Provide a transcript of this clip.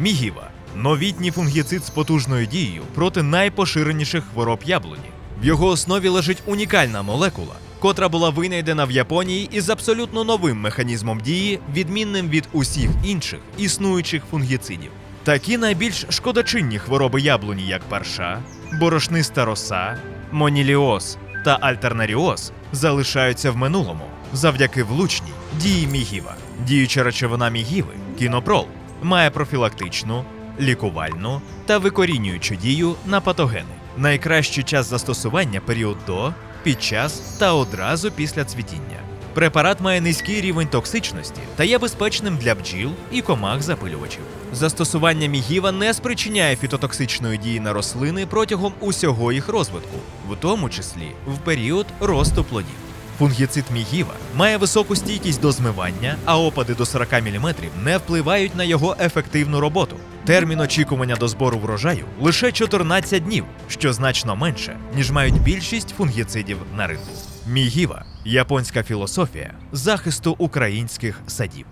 Мігіва новітній фунгіцид з потужною дією проти найпоширеніших хвороб яблуні. В його основі лежить унікальна молекула, котра була винайдена в Японії із абсолютно новим механізмом дії, відмінним від усіх інших існуючих фунгіцидів. Такі найбільш шкодочинні хвороби яблуні, як парша, борошниста роса, моніліоз та альтернаріоз, залишаються в минулому завдяки влучній дії мігіва. Діюча речовина мігіви кінопрол має профілактичну, лікувальну та викорінюючу дію на патогени. Найкращий час застосування період до, під час та одразу після цвітіння. Препарат має низький рівень токсичності та є безпечним для бджіл і комах запилювачів. Застосування мігіва не спричиняє фітотоксичної дії на рослини протягом усього їх розвитку, в тому числі в період росту плодів. Фунгіцид мігіва має високу стійкість до змивання, а опади до 40 мм не впливають на його ефективну роботу. Термін очікування до збору врожаю лише 14 днів, що значно менше, ніж мають більшість фунгіцидів на ринку. Мігіва японська філософія захисту українських садів.